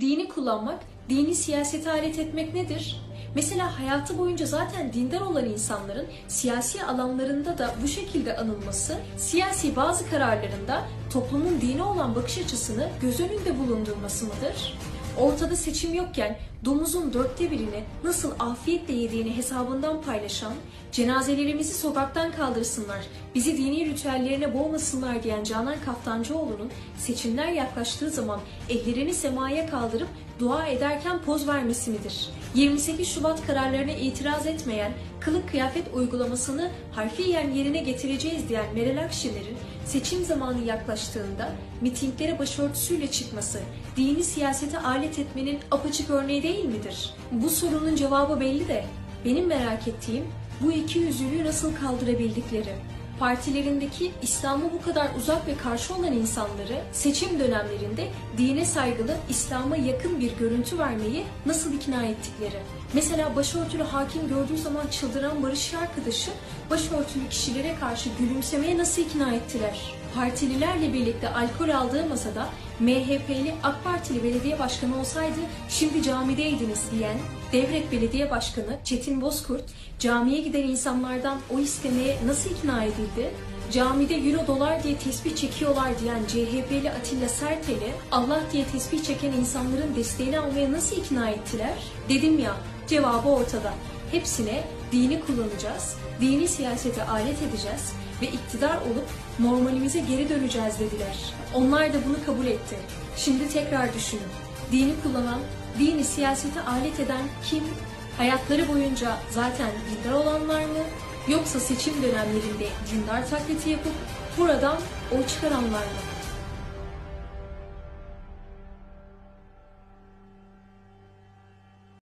Dini kullanmak, dini siyasete alet etmek nedir? Mesela hayatı boyunca zaten dindar olan insanların siyasi alanlarında da bu şekilde anılması, siyasi bazı kararlarında toplumun dine olan bakış açısını göz önünde bulundurması mıdır? Ortada seçim yokken domuzun dörtte birini nasıl afiyetle yediğini hesabından paylaşan, cenazelerimizi sokaktan kaldırsınlar, bizi dini ritüellerine boğmasınlar diyen Canan Kaftancıoğlu'nun seçimler yaklaştığı zaman ellerini semaya kaldırıp dua ederken poz vermesi midir? 28 Şubat kararlarına itiraz etmeyen, kılık kıyafet uygulamasını harfiyen yerine getireceğiz diyen Meral Akşener'in seçim zamanı yaklaştığında mitinglere başörtüsüyle çıkması, dini siyasete alet etmenin apaçık örneği değil midir? Bu sorunun cevabı belli de benim merak ettiğim bu iki yüzlülüğü nasıl kaldırabildikleri. Partilerindeki İslam'a bu kadar uzak ve karşı olan insanları seçim dönemlerinde dine saygılı, İslam'a yakın bir görüntü vermeyi nasıl ikna ettikleri. Mesela başörtülü hakim gördüğü zaman çıldıran Barış arkadaşı başörtülü kişilere karşı gülümsemeye nasıl ikna ettiler? Partililerle birlikte alkol aldığı masada MHP'li AK Partili belediye başkanı olsaydı şimdi camideydiniz diyen Devrek Belediye Başkanı Çetin Bozkurt camiye giden insanlardan o istemeye nasıl ikna edildi? Camide euro dolar diye tesbih çekiyorlar diyen CHP'li Atilla Sertel'i Allah diye tesbih çeken insanların desteğini almaya nasıl ikna ettiler? Dedim ya cevabı ortada. Hepsine dini kullanacağız, dini siyasete alet edeceğiz ve iktidar olup normalimize geri döneceğiz dediler. Onlar da bunu kabul etti. Şimdi tekrar düşünün. Dini kullanan, dini siyasete alet eden kim? Hayatları boyunca zaten dindar olanlar mı? Yoksa seçim dönemlerinde dindar taklidi yapıp buradan oy çıkaranlar mı?